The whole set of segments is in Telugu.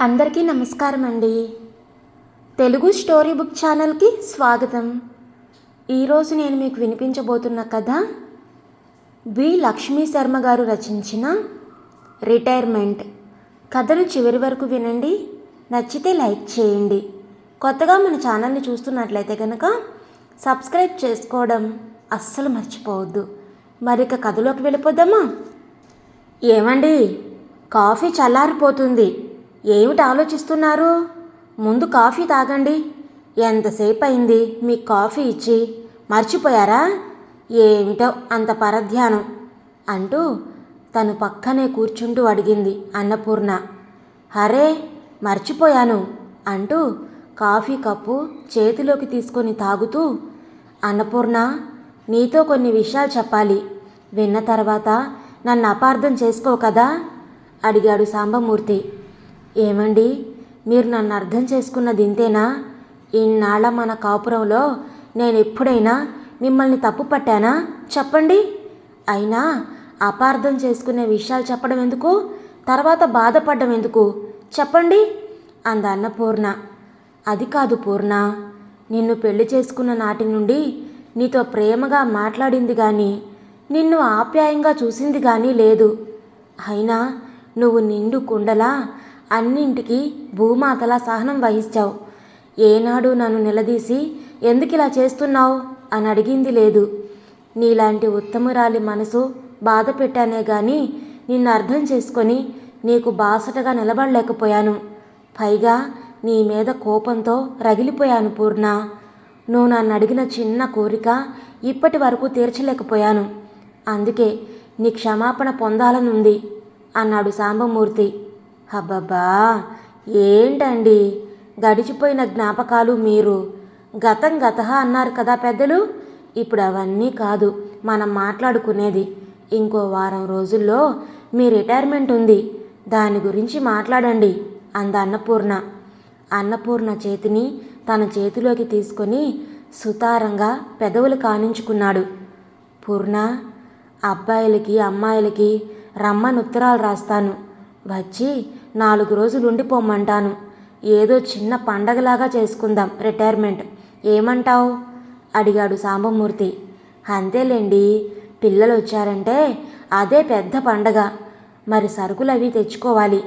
అందరికీ నమస్కారం అండి. తెలుగు స్టోరీ బుక్ ఛానల్కి స్వాగతం. ఈరోజు నేను మీకు వినిపించబోతున్న కథ వి లక్ష్మీ శర్మ గారు రచించిన రిటైర్మెంట్. కథను చివరి వరకు వినండి. నచ్చితే లైక్ చేయండి. కొత్తగా మన ఛానల్ని చూస్తున్నట్లయితే కనుక సబ్స్క్రైబ్ చేసుకోవడం అస్సలు మర్చిపోవద్దు. మరిక కథలోకి వెళ్ళిపోదామా? ఏమండి? కాఫీ చల్లారిపోతుంది. ఏమిటి ఆలోచిస్తున్నారు? ముందు కాఫీ తాగండి. ఎంతసేపు అయింది మీకు కాఫీ ఇచ్చి మర్చిపోయారా? ఏమిటో అంత పరధ్యానం అంటూ తను పక్కనే కూర్చుంటూ అడిగింది అన్నపూర్ణ. హరే మర్చిపోయాను అంటూ కాఫీ కప్పు చేతిలోకి తీసుకొని తాగుతూ అన్నపూర్ణ నీతో కొన్ని విషయాలు చెప్పాలి. విన్న తర్వాత నన్ను అపార్థం చేసుకో కదా? అడిగాడు సాంబమూర్తి. ఏమండి? మీరు నన్ను అర్థం చేసుకున్నది ఇంతేనా? ఇన్నాళ్ళ మన కాపురంలో నేను ఎప్పుడైనా మిమ్మల్ని తప్పు పట్టానా? చెప్పండి. అయినా అపార్థం చేసుకునే విషయాలు చెప్పడం ఎందుకు? తర్వాత బాధపడడం ఎందుకు? చెప్పండి. అంద అన్నపూర్ణ అది కాదు పూర్ణ. నిన్ను పెళ్ళి చేసుకున్న నాటి నుండి నీతో ప్రేమగా మాట్లాడింది కానీ నిన్ను ఆప్యాయంగా చూసింది కానీ లేదు. అయినా నువ్వు నిండు కుండలా అన్నింటికి భూమాతలా సహనం వహించావు. ఏనాడు నన్ను నిలదీసి ఎందుకు ఇలా చేస్తున్నావు? అని అడిగింది లేదు. నీలాంటి ఉత్తమురాలి మనసు బాధ పెట్టానే గాని నిన్ను అర్థం చేసుకొని నీకు బాసటగా నిలబడలేకపోయాను. పైగా నీ మీద కోపంతో రగిలిపోయాను పూర్ణ. నువ్వు నన్ను అడిగిన చిన్న కోరిక ఇప్పటి వరకు తీర్చలేకపోయాను. అందుకే నీ క్షమాపణ పొందాలనుంది అన్నాడు సాంబమూర్తి. అబ్బబ్బా ఏంటండి? గడిచిపోయిన జ్ఞాపకాలు మీరు. గతం గత అన్నారు కదా పెద్దలు? ఇప్పుడు అవన్నీ కాదు మనం మాట్లాడుకునేది. ఇంకో వారం రోజుల్లో మీ రిటైర్మెంట్ ఉంది. దాని గురించి మాట్లాడండి అంద అన్నపూర్ణ. అన్నపూర్ణ చేతిని తన చేతిలోకి తీసుకొని సుతారంగా పెదవులు కానించుకున్నాడు. పూర్ణ అబ్బాయిలకి అమ్మాయిలకి రమ్మని ఉత్తరాలు రాస్తాను. వచ్చి నాలుగు రోజులు ఉండిపోమ్మంటాను. ఏదో చిన్న పండగలాగా చేసుకుందాం రిటైర్మెంట్. ఏమంటావు? అడిగాడు సాంబమూర్తి. అంతేలేండి పిల్లలు వచ్చారంటే అదే పెద్ద పండగ. మరి సరుకులు అవి తెచ్చుకోవాలి.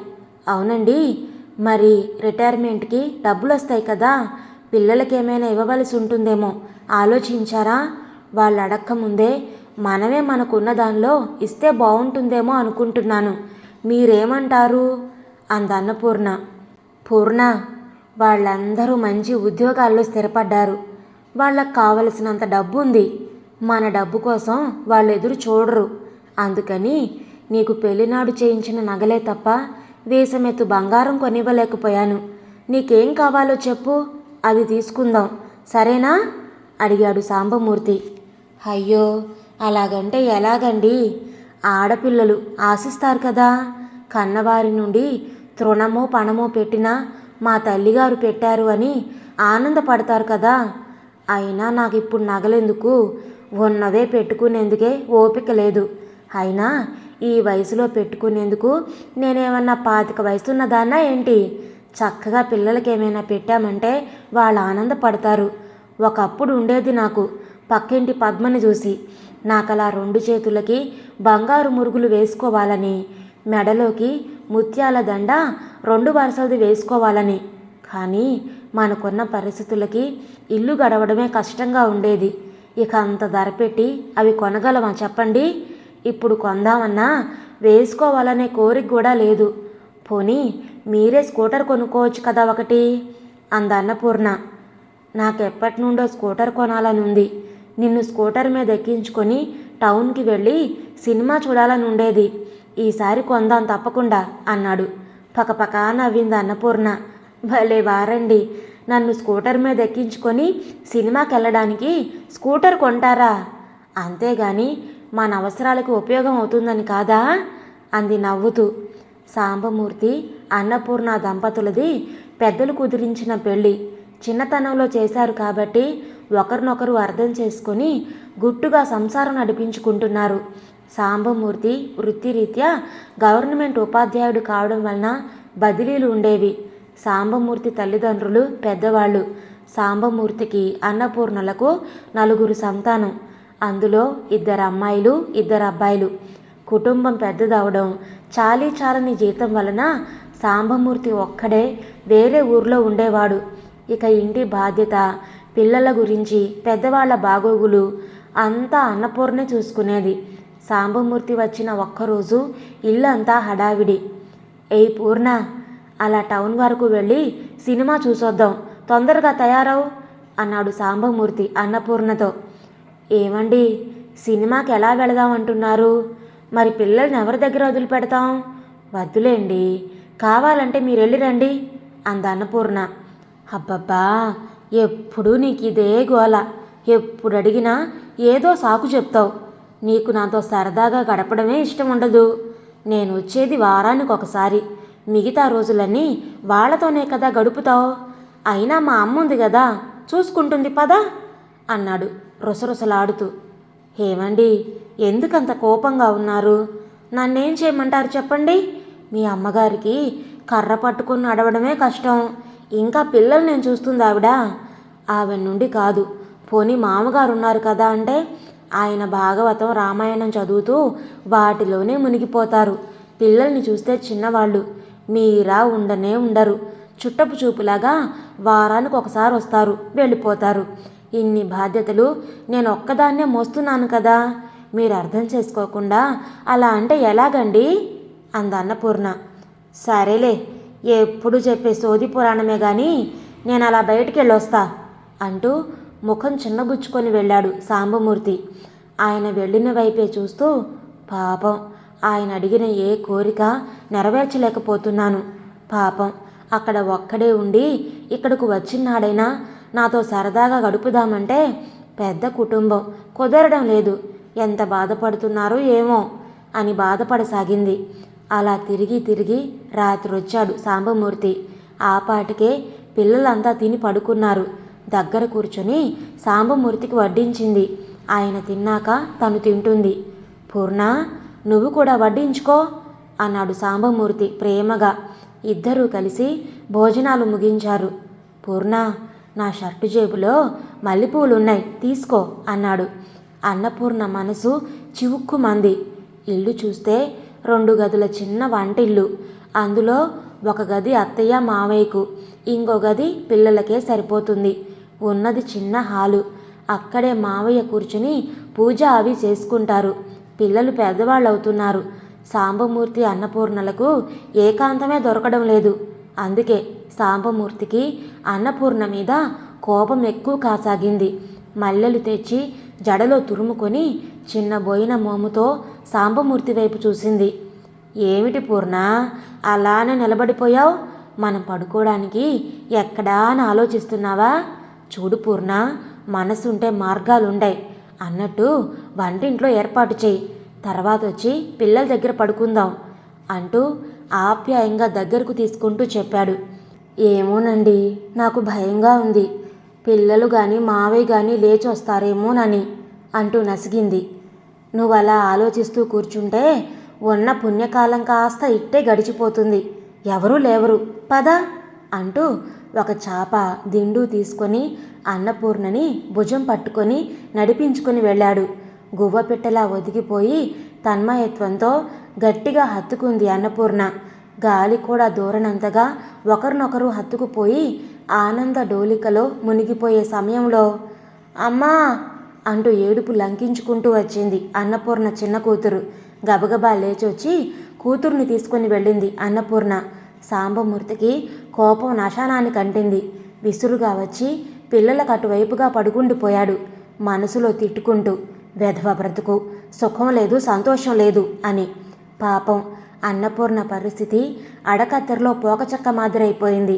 అవునండి మరి రిటైర్మెంట్కి డబ్బులు వస్తాయి కదా పిల్లలకి ఏమైనా ఇవ్వవలసి ఉంటుందేమో ఆలోచించారా? వాళ్ళు అడక్క ముందే మనమే మనకున్న దానిలో ఇస్తే బాగుంటుందేమో అనుకుంటున్నాను. మీరేమంటారు? అంద అన్నపూర్ణ పూర్ణ వాళ్ళందరూ మంచి ఉద్యోగాల్లో స్థిరపడ్డారు. వాళ్ళకు కావలసినంత డబ్బు ఉంది మన డబ్బు కోసం వాళ్ళు ఎదురు చూడరు. అందుకని నీకు పెళ్ళినాడు చేయించిన నగలే తప్ప వేసమెత్తు బంగారం కొనివ్వలేకపోయాను. నీకేం కావాలో చెప్పు అది తీసుకుందాం. సరేనా? అడిగాడు సాంబమూర్తి. అయ్యో అలాగంటే ఎలాగండి? ఆడపిల్లలు ఆశిస్తారు కదా. కన్నవారి నుండి తృణమో పణమో పెట్టినా మా తల్లిగారు పెట్టారు అని ఆనందపడతారు కదా. అయినా నాకు ఇప్పుడు నగలెందుకు? ఉన్నవే పెట్టుకునేందుకే ఓపిక లేదు. అయినా ఈ వయసులో పెట్టుకునేందుకు నేనేమన్నా పాతిక వయసున్నదాన్నా ఏంటి? చక్కగా పిల్లలకి ఏమైనా పెట్టామంటే వాళ్ళు ఆనందపడతారు. ఒకప్పుడు ఉండేది నాకు పక్కింటి పద్మని చూసి. నాకు అలా రెండు చేతులకి బంగారు మురుగులు వేసుకోవాలని మెడలోకి ముత్యాల దండ రెండు వరుసలది వేసుకోవాలని. కానీ మనకున్న పరిస్థితులకి ఇల్లు గడవడమే కష్టంగా ఉండేది. ఇక అంత ధర పెట్టి అవి కొనగలమా చెప్పండి? ఇప్పుడు కొందామన్నా వేసుకోవాలనే కోరిక కూడా లేదు. పోనీ మీరే స్కూటర్ కొనుక్కోవచ్చు కదా ఒకటి? అందన్నపూర్ణ నాకెప్పటి నుండో స్కూటర్ కొనాలని ఉంది. నిన్ను స్కూటర్ మీద ఎక్కించుకొని టౌన్కి వెళ్ళి సినిమా చూడాలని ఉండేది. ఈసారి కొందాం తప్పకుండా అన్నాడు. పకపకా నవ్వింది అన్నపూర్ణ. భలే వారండి. నన్ను స్కూటర్ మీద ఎక్కించుకొని సినిమాకి వెళ్ళడానికి స్కూటర్ కొంటారా? అంతేగాని మన అవసరాలకు ఉపయోగం అవుతుందని కాదా? అంది నవ్వుతూ. సాంబమూర్తి అన్నపూర్ణ దంపతులది పెద్దలు కుదిరించిన పెళ్ళి. చిన్నతనంలో చేశారు కాబట్టి ఒకరినొకరు అర్థం చేసుకొని గుట్టుగా సంసారం నడిపించుకుంటున్నారు. సాంబమూర్తి వృత్తిరీత్యా గవర్నమెంట్ ఉపాధ్యాయుడు కావడం వలన బదిలీలు ఉండేవి. సాంబమూర్తి తల్లిదండ్రులు పెద్దవాళ్ళు. సాంబమూర్తికి అన్నపూర్ణలకు నలుగురు సంతానం. అందులో ఇద్దరు అమ్మాయిలు ఇద్దరు అబ్బాయిలు. కుటుంబం పెద్దదవడం చాలీ చాలని జీతం వలన సాంబమూర్తి ఒక్కడే వేరే ఊర్లో ఉండేవాడు. ఇక ఇంటి బాధ్యత పిల్లల గురించి పెద్దవాళ్ళ బాగోగులు అంతా అన్నపూర్ణే చూసుకునేది. సాంబమూర్తి వచ్చిన ఒక్కరోజు ఇల్లంతా హడావిడి. ఏ పూర్ణ అలా టౌన్ వరకు వెళ్ళి సినిమా చూసొద్దాం తొందరగా తయారవు అన్నాడు సాంబమూర్తి అన్నపూర్ణతో. ఏమండి సినిమాకి ఎలా వెళదాం అంటున్నారు మరి పిల్లల్ని ఎవరి దగ్గర వదిలిపెడతాం? వద్దులేండి కావాలంటే మీరు వెళ్ళి రండి అంద అన్నపూర్ణ. అబ్బబ్బా ఎప్పుడు నీకు ఇదే గోల. ఎప్పుడు అడిగినా ఏదో సాకు చెప్తావు. నీకు నాతో సరదాగా గడపడమే ఇష్టం ఉండదు నేను వచ్చేది వారానికి ఒకసారి. మిగతా రోజులన్నీ వాళ్ళతోనే కదా గడుపుతావు. అయినా మా అమ్మ ఉంది కదా చూసుకుంటుంది పదా అన్నాడు రుసరుసలాడుతూ. ఏమండి ఎందుకంత కోపంగా ఉన్నారు? నన్నేం చేయమంటారు చెప్పండి? మీ అమ్మగారికి కర్ర పట్టుకుని నడవడమే కష్టం. ఇంకా పిల్లలు నేను చూస్తుంది ఆవిడ. ఆవిడ నుండి కాదు. పోనీ మామగారు ఉన్నారు కదా అంటే ఆయన భాగవతం రామాయణం చదువుతూ వాటిలోనే మునిగిపోతారు. పిల్లల్ని చూస్తే చిన్నవాళ్ళు. మీరా ఉండనే ఉండరు. చుట్టపు చూపులాగా వారానికి ఒకసారి వస్తారు వెళ్ళిపోతారు. ఇన్ని బాధ్యతలు నేను ఒక్కదాన్నే మోస్తున్నాను కదా. మీరు అర్థం చేసుకోకుండా అలా అంటే ఎలాగండి? అందన్న పూర్ణ సరేలే ఎప్పుడు చెప్పే సోది పురాణమే కానీ నేను అలా బయటికి వెళ్ళొస్తా అంటూ ముఖం చిన్నబుచ్చుకొని వెళ్ళాడు సాంబమూర్తి. ఆయన వెళ్ళిన వైపే చూస్తూ పాపం ఆయన అడిగిన ఏ కోరిక నెరవేర్చలేకపోతున్నాను. పాపం అక్కడ ఒక్కడే ఉండి ఇక్కడకు వచ్చినాడైనా నాతో సరదాగా గడుపుదామంటే పెద్ద కుటుంబం కుదరడం లేదు. ఎంత బాధపడుతున్నారో ఏమో అని బాధపడసాగింది. అలా తిరిగి తిరిగి రాత్రి వచ్చాడు సాంబమూర్తి. ఆ పాటికే పిల్లలంతా తిని పడుకున్నారు. దగ్గర కూర్చొని సాంబమూర్తికి వడ్డించింది. ఆయన తిన్నాక తను తింటుంది. పూర్ణ నువ్వు కూడా వడ్డించుకో అన్నాడు సాంబమూర్తి ప్రేమగా. ఇద్దరూ కలిసి భోజనాలు ముగించారు. పూర్ణ నా షర్టు జేబులో మల్లెపూలున్నాయి తీసుకో అన్నాడు. అన్నపూర్ణ మనసు చివుక్కుమంది. ఇల్లు చూస్తే రెండు గదుల చిన్న వంటిల్లు. అందులో ఒక గది అత్తయ్య మావయ్యకు ఇంకో గది పిల్లలకే సరిపోతుంది. ఉన్నది చిన్న హాలు. అక్కడే మావయ్య కూర్చుని పూజ అవి చేసుకుంటారు. పిల్లలు పెద్దవాళ్ళు అవుతున్నారు సాంబమూర్తి అన్నపూర్ణలకు ఏకాంతమే దొరకడం లేదు. అందుకే సాంబమూర్తికి అన్నపూర్ణ మీద కోపం ఎక్కువ కాసాగింది. మల్లెలు తెచ్చి జడలో తురుముకొని చిన్న బోయిన మోముతో సాంబమూర్తి వైపు చూసింది. ఏమిటి పూర్ణ? అలానే నిలబడిపోయావు? మనం పడుకోవడానికి ఎక్కడా అని ఆలోచిస్తున్నావా? చూడు పూర్ణ మనసుంటే మార్గాలుండాయి. అన్నట్టు వంటింట్లో ఏర్పాటు చేయి తర్వాత వచ్చి పిల్లల దగ్గర పడుకుందాం అంటూ ఆప్యాయంగా దగ్గరకు తీసుకుంటూ చెప్పాడు. ఏమోనండి నాకు భయంగా ఉంది. పిల్లలు కానీ మావయ్య కానీ లేచి వస్తారేమోనని అంటూ నసిగింది. నువ్వు అలా ఆలోచిస్తూ కూర్చుంటే ఉన్న పుణ్యకాలం కాస్త ఇట్టే గడిచిపోతుంది. ఎవరూ లేవరు. పద అంటూ ఒక చాప దిండు తీసుకొని అన్నపూర్ణని భుజం పట్టుకొని నడిపించుకొని వెళ్ళాడు. గువ్వపిట్టలా ఒదిగిపోయి తన్మయత్వంతో గట్టిగా హత్తుకుంది అన్నపూర్ణ. గాలి కూడా దూరనంతగా ఒకరినొకరు హత్తుకుపోయి ఆనంద డోలికలో మునిగిపోయే సమయంలో అమ్మా అంటూ ఏడుపు లంకించుకుంటూ వచ్చింది అన్నపూర్ణ చిన్న కూతురు. గబగబా లేచొచ్చి కూతుర్ని తీసుకొని వెళ్ళింది అన్నపూర్ణ. సాంబమూర్తికి కోపం నశానానికి అంటింది విసురుగా వచ్చి పిల్లలకు అటువైపుగా పడుకుండిపోయాడు మనసులో తిట్టుకుంటూ వెధవ బ్రతుకు సుఖం లేదు సంతోషం లేదు అని. పాపం అన్నపూర్ణ పరిస్థితి అడకత్తెరలో పోకచక్క మాదిరైపోయింది.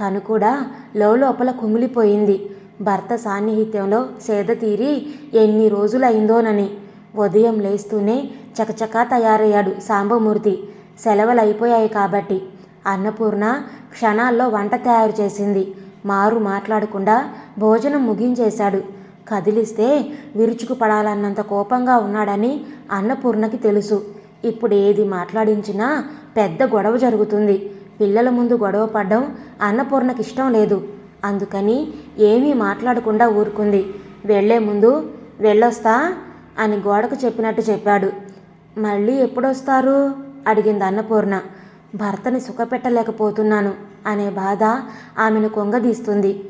తను కూడా లోపల కుమిలిపోయింది. భర్త సాన్నిహిత్యంలో సేద తీరి ఎన్ని రోజులైందోనని. ఉదయం లేస్తూనే చకచకా తయారయ్యాడు సాంబమూర్తి. సెలవులు అయిపోయాయి కాబట్టి. అన్నపూర్ణ క్షణాల్లో వంట తయారు చేసింది. మారు మాట్లాడకుండా భోజనం ముగించేశాడు. కదిలిస్తే విరుచుకు పడాలన్నంత కోపంగా ఉన్నాడని అన్నపూర్ణకి తెలుసు. ఇప్పుడు ఏది మాట్లాడించినా పెద్ద గొడవ జరుగుతుంది. పిల్లల ముందు గొడవ పడ్డం అన్నపూర్ణకి ఇష్టం లేదు. అందుకని ఏమీ మాట్లాడకుండా ఊరుకుంది. వెళ్ళే ముందు వెళ్ళొస్తా అని గోడకు చెప్పినట్టు చెప్పాడు. మళ్ళీ ఎప్పుడొస్తారు? అడిగింది అన్నపూర్ణ. భర్తని సుఖపెట్టలేకపోతున్నాను అనే బాధ ఆమెను కొంగదీస్తుంది.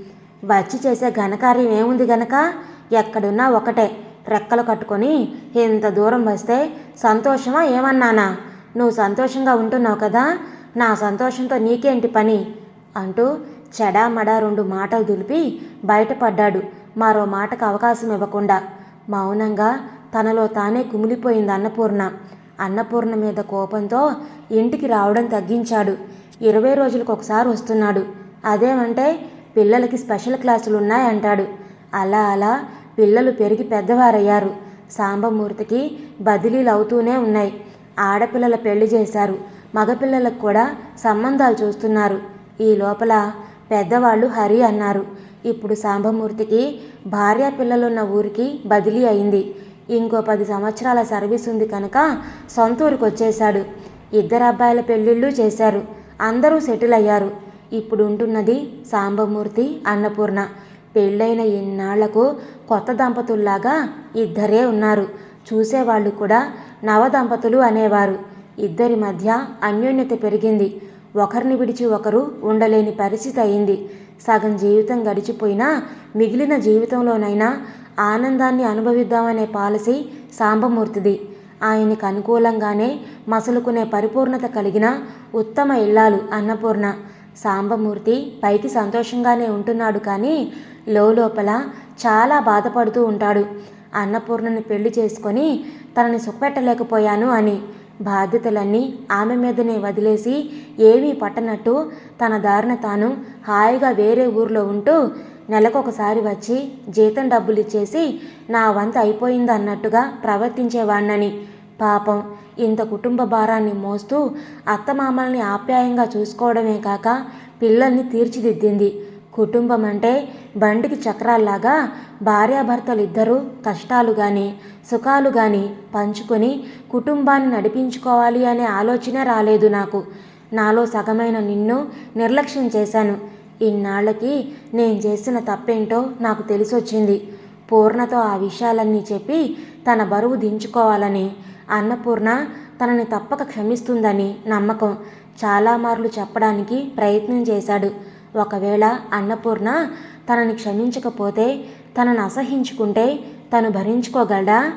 వచ్చి చేసే ఘనకార్యం ఏముంది గనక? ఎక్కడున్నా ఒకటే. రెక్కలు కట్టుకొని ఇంత దూరం వస్తే సంతోషమా ఏమన్నానా? నువ్వు సంతోషంగా ఉంటున్నావు కదా? నా సంతోషంతో నీకేంటి పని? అంటూ చెడామడా రెండు మాటలు దులిపి బయటపడ్డాడు. మరో మాటకు అవకాశం ఇవ్వకుండా. మౌనంగా తనలో తానే కుమిలిపోయింది అన్నపూర్ణ. అన్నపూర్ణ మీద కోపంతో ఇంటికి రావడం తగ్గించాడు. ఇరవై రోజులకు ఒకసారి వస్తున్నాడు. అదేమంటే పిల్లలకి స్పెషల్ క్లాసులు ఉన్నాయంటాడు అలా అలా పిల్లలు పెరిగి పెద్దవారయ్యారు. సాంబమూర్తికి బదిలీలు అవుతూనే ఉన్నాయి. ఆడపిల్లల పెళ్ళి చేశారు. మగపిల్లలకు కూడా సంబంధాలు చూస్తున్నారు. ఈ లోపల పెద్దవాళ్ళు హరి అన్నారు. ఇప్పుడు సాంబమూర్తికి భార్య పిల్లలున్న ఊరికి బదిలీ అయింది. ఇంకో పది సంవత్సరాల సర్వీస్ ఉంది కనుక సొంత ఊరికి వచ్చేశాడు ఇద్దరు అబ్బాయిల పెళ్ళిళ్ళు చేశారు. అందరూ సెటిల్ అయ్యారు. ఇప్పుడు ఉంటున్నది సాంబమూర్తి అన్నపూర్ణ. పెళ్ళైన ఇన్నాళ్ళకు కొత్త దంపతుల్లాగా ఇద్దరే ఉన్నారు. చూసేవాళ్ళు కూడా నవ దంపతులు అనేవారు. ఇద్దరి మధ్య అన్యోన్యత పెరిగింది. ఒకరిని విడిచి ఒకరు ఉండలేని పరిస్థితి అయింది. సగం జీవితం గడిచిపోయినా మిగిలిన జీవితంలోనైనా ఆనందాన్ని అనుభవిద్దామనే పాలసీ సాంబమూర్తిది. ఆయనకు అనుకూలంగానే మసలుకునే పరిపూర్ణత కలిగిన ఉత్తమ ఇల్లాలు అన్నపూర్ణ. సాంబమూర్తి పైకి సంతోషంగానే ఉంటున్నాడు కానీ లోపల చాలా బాధపడుతూ ఉంటాడు. అన్నపూర్ణని పెళ్ళి చేసుకొని తనని సుఖపెట్టలేకపోయాను అని బాధ్యతలన్నీ ఆమె మీదనే వదిలేసి ఏమీ పట్టనట్టు తన దారిన తాను హాయిగా వేరే ఊర్లో ఉంటూ నెలకొకసారి వచ్చి జీతం డబ్బులు ఇచ్చేసి నా వంత అయిపోయింది అన్నట్టుగా ప్రవర్తించేవాణ్ణని. పాపం ఇంత కుటుంబ భారాన్ని మోస్తూ అత్తమామల్ని ఆప్యాయంగా చూసుకోవడమే కాక పిల్లల్ని తీర్చిదిద్దింది. కుటుంబం అంటే బండికి చక్రాల్లాగా భార్యాభర్తలు ఇద్దరూ కష్టాలు కానీ సుఖాలు కానీ పంచుకొని కుటుంబాన్ని నడిపించుకోవాలి అనే ఆలోచన రాలేదు నాకు. నాలో సగమైన నిన్ను నిర్లక్ష్యం చేశాను. ఇన్నాళ్ళకి నేను చేసిన తప్పేంటో నాకు తెలిసొచ్చింది. పూర్ణతో ఆ విషయాలన్నీ చెప్పి తన బరువు దించుకోవాలని అన్నపూర్ణ తనని తప్పక క్షమిస్తుందని నమ్మకం చాలా మార్లు చెప్పడానికి ప్రయత్నం చేశాడు. ఒకవేళ అన్నపూర్ణ తనని క్షమించకపోతే తనను అసహించుకుంటే తను భరించుకోగలడా?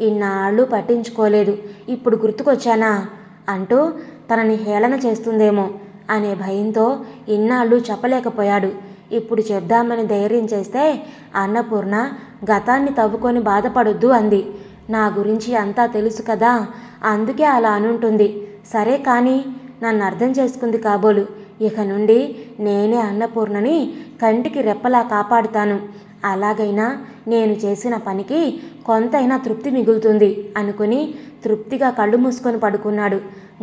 ఇన్నాళ్ళు పట్టించుకోలేదు. ఇప్పుడు గుర్తుకొచ్చానా? అంటూ తనని హేళన చేస్తుందేమో అనే భయంతో ఇన్నాళ్ళు చెప్పలేకపోయాడు. ఇప్పుడు చెప్దామని ధైర్యం చేస్తే అన్నపూర్ణ గతాన్ని తవ్వుకొని బాధపడొద్దు అంది. నా గురించి అంతా తెలుసు కదా అందుకే అలా అనుంటుంది. సరే కానీ నన్ను అర్థం చేసుకుంది కాబోలు. ఇక నుండి నేనే అన్నపూర్ణని కంటికి రెప్పలా కాపాడుతాను. అలాగైనా నేను చేసిన పనికి కొంతైనా తృప్తి మిగులుతుంది అనుకుని తృప్తిగా కళ్ళు మూసుకొని పడుకున్నాడు.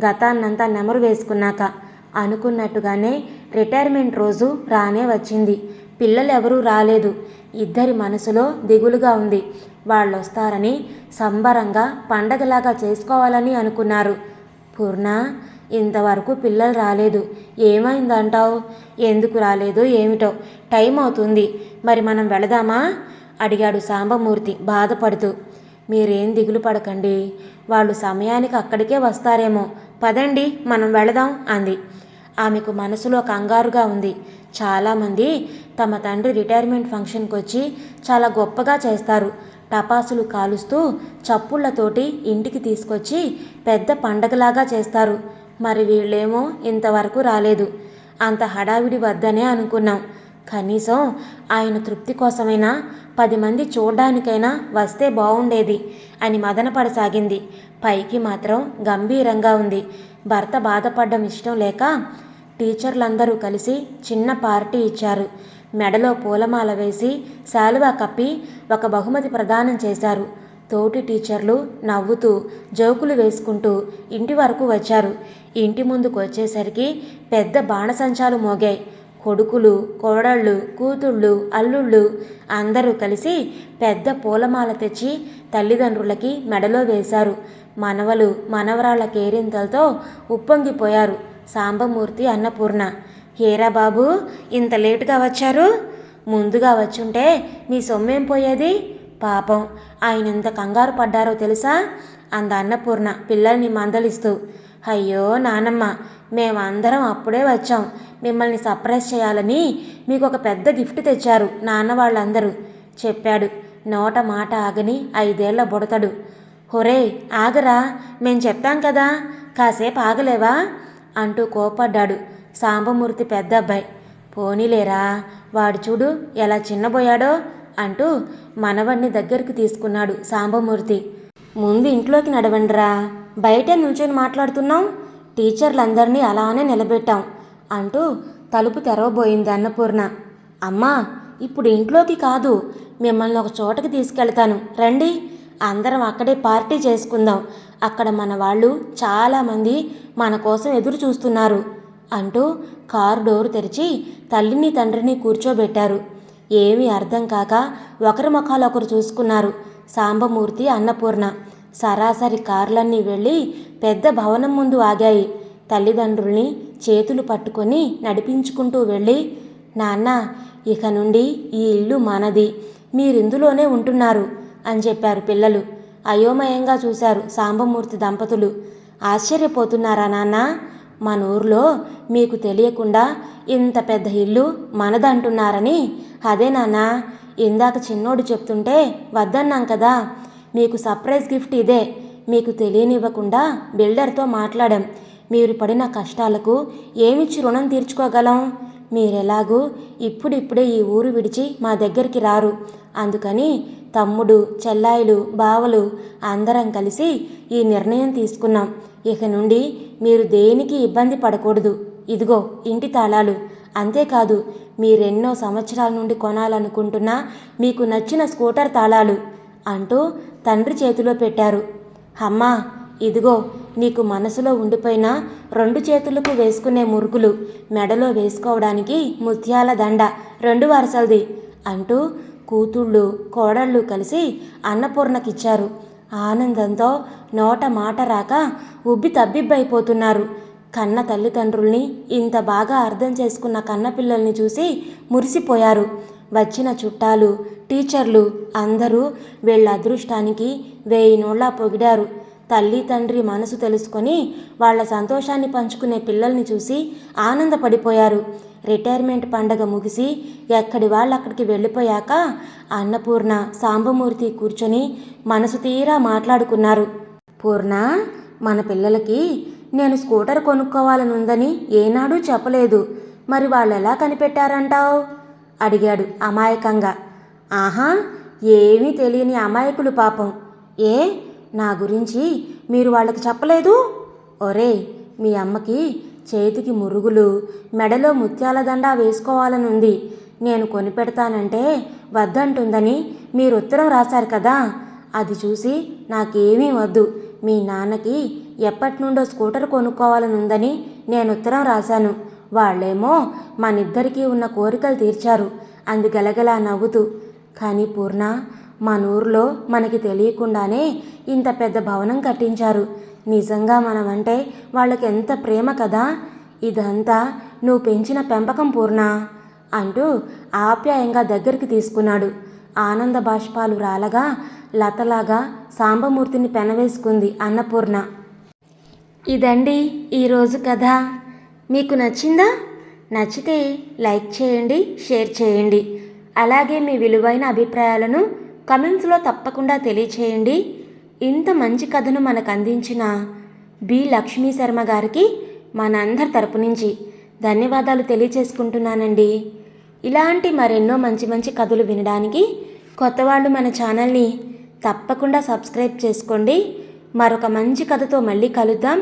గతాన్నంతా నెమరు వేసుకున్నాక అనుకున్నట్టుగానే రిటైర్మెంట్ రోజు రానే వచ్చింది. పిల్లలు ఎవరూ రాలేదు. ఇద్దరి మనసులో దిగులుగా ఉంది. వాళ్ళు వస్తారని సంబరంగా పండగలాగా చేసుకోవాలని అనుకున్నారు. పూర్ణ ఇంతవరకు పిల్లలు రాలేదు. ఏమైందంటావు? ఎందుకు రాలేదు? ఏమిటో? టైం అవుతుంది. మరి మనం వెళదామా? అడిగాడు సాంబమూర్తి బాధపడుతూ. మీరేం దిగులు పడకండి. వాళ్ళు సమయానికి అక్కడికే వస్తారేమో. పదండి మనం వెళదాం అంది. ఆమెకు మనసులో కంగారుగా ఉంది. చాలామంది తమ తండ్రి రిటైర్మెంట్ ఫంక్షన్కి వచ్చి చాలా గొప్పగా చేస్తారు. టపాసులు కాలుస్తూ చప్పుళ్ళతోటి ఇంటికి తీసుకొచ్చి పెద్ద పండగలాగా చేస్తారు. మరి వీళ్ళేమో ఇంతవరకు రాలేదు. అంత హడావిడి వద్దనే అనుకున్నాం. కనీసం ఆయన తృప్తి కోసమైనా పది మంది చూడ్డానికైనా వస్తే బాగుండేది అని మదనపడసాగింది. పైకి మాత్రం గంభీరంగా ఉంది. భర్త బాధపడడం ఇష్టం లేక టీచర్లందరూ కలిసి చిన్న పార్టీ ఇచ్చారు. మెడలో పూలమాల వేసి శాలువా కప్పి ఒక బహుమతి ప్రదానం చేశారు. తోటి టీచర్లు నవ్వుతూ జోకులు వేసుకుంటూ ఇంటి వరకు వచ్చారు. ఇంటి ముందుకు వచ్చేసరికి పెద్ద బాణసంచాలు మోగాయి. కొడుకులు కోడళ్ళు కూతుళ్ళు అల్లుళ్ళు అందరూ కలిసి పెద్ద పూలమాల తెచ్చి తల్లిదండ్రులకి మెడలో వేశారు. మనవలు మనవరాళ్ళ కేరింతలతో ఉప్పొంగిపోయారు. సాంబమూర్తి అన్నపూర్ణ హీరాబాబు బాబు ఇంత లేటుగా వచ్చారు? ముందుగా వచ్చుంటే మీ సొమ్మేం పోయేది? పాపం. ఆయన ఎంత కంగారు పడ్డారో తెలుసా? అంద అన్నపూర్ణ పిల్లల్ని మందలిస్తూ. అయ్యో నానమ్మ మేమందరం అప్పుడే వచ్చాం. మిమ్మల్ని సర్ప్రైజ్ చేయాలని మీకు ఒక పెద్ద గిఫ్ట్ తెచ్చారు నాన్న వాళ్ళందరూ చెప్పాడు. నోట మాట ఆగని ఐదేళ్ళ బుడతడు. హొరే ఆగరా మేం చెప్తాం కదా కాసేపు ఆగలేవా? అంటూ కోపడ్డాడు సాంబమూర్తి పెద్ద అబ్బాయి. పోనీలేరా వాడు చూడు ఎలా చిన్నబోయాడో. అంటూ మనవణ్ణి దగ్గరికి తీసుకున్నాడు సాంబమూర్తి. ముందు ఇంట్లోకి నడవండిరా. బయటే నుంచొని మాట్లాడుతున్నాం టీచర్లందరినీ అలానే నిలబెట్టాం అంటూ తలుపు తెరవబోయింది అన్నపూర్ణ. అమ్మా ఇప్పుడు ఇంట్లోకి కాదు. మిమ్మల్ని ఒక చోటకి తీసుకెళ్తాను. రండి. అందరం అక్కడే పార్టీ చేసుకుందాం. అక్కడ మన వాళ్ళు చాలామంది మన కోసం ఎదురు చూస్తున్నారు అంటూ కారు డోరు తెరిచి తల్లిని తండ్రిని కూర్చోబెట్టారు. ఏమీ అర్థం కాక ఒకరి ముఖాలు ఒకరు చూసుకున్నారు. సాంబమూర్తి అన్నపూర్ణ సరాసరి కార్లన్నీ వెళ్ళి పెద్ద భవనం ముందు ఆగాయి. తల్లిదండ్రుల్ని చేతులు పట్టుకొని నడిపించుకుంటూ వెళ్ళి నాన్న ఇక నుండి ఈ ఇల్లు మనది. మీరిందులోనే ఉంటున్నారు అని చెప్పారు పిల్లలు. అయోమయంగా చూశారు సాంబమూర్తి దంపతులు. ఆశ్చర్యపోతున్నారా నాన్న? మన ఊర్లో మీకు తెలియకుండా ఇంత పెద్ద ఇల్లు మనదంటున్నారని అదే నాన్న ఇందాక చిన్నోడు చెప్తుంటే వద్దన్నాం కదా మీకు సర్ప్రైజ్ గిఫ్ట్ ఇదే మీకు తెలియనివ్వకుండా బిల్డర్తో మాట్లాడాం. మీరు పడిన కష్టాలకు ఏమిచ్చి రుణం తీర్చుకోగలం? మీరెలాగూ ఇప్పుడిప్పుడే ఈ ఊరు విడిచి మా దగ్గరికి రారు. అందుకని తమ్ముడు చెల్లాయిలు బావలు అందరం కలిసి ఈ నిర్ణయం తీసుకున్నాం. ఇక నుండి మీరు దేనికి ఇబ్బంది పడకూడదు. ఇదిగో ఇంటి తాళాలు. అంతేకాదు మీరెన్నో సంవత్సరాల నుండి కొనాలనుకుంటున్నా మీకు నచ్చిన స్కూటర్ తాళాలు అంటూ తండ్రి చేతిలో పెట్టారు. అమ్మా ఇదిగో నీకు మనసులో ఉండిపోయిన రెండు చేతులకు వేసుకునే మురుకులు మెడలో వేసుకోవడానికి ముత్యాల దండ రెండు వరసలది అంటూ కూతుళ్ళు కోడళ్ళు కలిసి అన్నపూర్ణకిచ్చారు. ఆనందంతో నోట మాట రాక ఉబ్బి తబ్బిబ్బైపోతున్నారు. కన్న తల్లిదండ్రుల్ని ఇంత బాగా అర్థం చేసుకున్న కన్నపిల్లల్ని చూసి మురిసిపోయారు. వచ్చిన చుట్టాలు టీచర్లు అందరూ వీళ్ళ అదృష్టానికి వేయి నోళ్ళ పొగిడారు. తల్లి తండ్రి మనసు తెలుసుకొని వాళ్ళ సంతోషాన్ని పంచుకునే పిల్లల్ని చూసి ఆనందపడిపోయారు. రిటైర్మెంట్ పండగ ముగిసి ఎక్కడి వాళ్ళు అక్కడికి వెళ్ళిపోయాక అన్నపూర్ణ సాంబమూర్తి కూర్చొని మనసు తీరా మాట్లాడుకున్నారు. పూర్ణ మన పిల్లలకి నేను స్కూటర్ కొనుక్కోవాలని ఉందని ఏనాడూ చెప్పలేదు. మరి వాళ్ళు ఎలా కనిపెట్టారంటావు? అడిగాడు అమాయకంగా. ఆహా ఏమీ తెలియని అమాయకులు పాపం. ఏ నా గురించి మీరు వాళ్ళకి చెప్పలేదు? ఒరే మీ అమ్మకి చేతికి మురుగులు మెడలో ముత్యాల దండ వేసుకోవాలని ఉంది నేను కొనిపెడతానంటే వద్దంటుందని మీరు ఉత్తరం రాశారు కదా. అది చూసి నాకేమీ వద్దు. మీ నాన్నకి ఎప్పటి నుండో స్కూటర్ కొనుక్కోవాలని ఉందని నేను ఉత్తరం రాశాను. వాళ్ళేమో మనిద్దరికీ ఉన్న కోరికలు తీర్చారు. అంది గలగలా నవ్వుతూ. కానీ పూర్ణ మన ఊర్లో మనకి తెలియకుండానే ఇంత పెద్ద భవనం కట్టించారు. నిజంగా మనమంటే వాళ్ళకి ఎంత ప్రేమ కదా? ఇదంతా నువ్వు పెంచిన పెంపకం పూర్ణ అంటూ ఆప్యాయంగా దగ్గరికి తీసుకున్నాడు. ఆనంద బాష్పాలు రాలగా లతలాగా సాంబమూర్తిని పెనవేసుకుంది అన్నపూర్ణ. ఇదండి ఈరోజు కథ. మీకు నచ్చిందా? నచ్చితే లైక్ చేయండి షేర్ చేయండి. అలాగే మీ విలువైన అభిప్రాయాలను కమెంట్స్లో తప్పకుండా తెలియచేయండి. ఇంత మంచి కథను మనకు అందించిన బి లక్ష్మీ శర్మ గారికి మనందరి తరపు నుంచి ధన్యవాదాలు తెలియచేసుకుంటున్నానండి. ఇలాంటి మరెన్నో మంచి మంచి కథలు వినడానికి కొత్త వాళ్ళు మన ఛానల్ని తప్పకుండా సబ్స్క్రైబ్ చేసుకోండి. మరొక మంచి కథతో మళ్ళీ కలుద్దాం.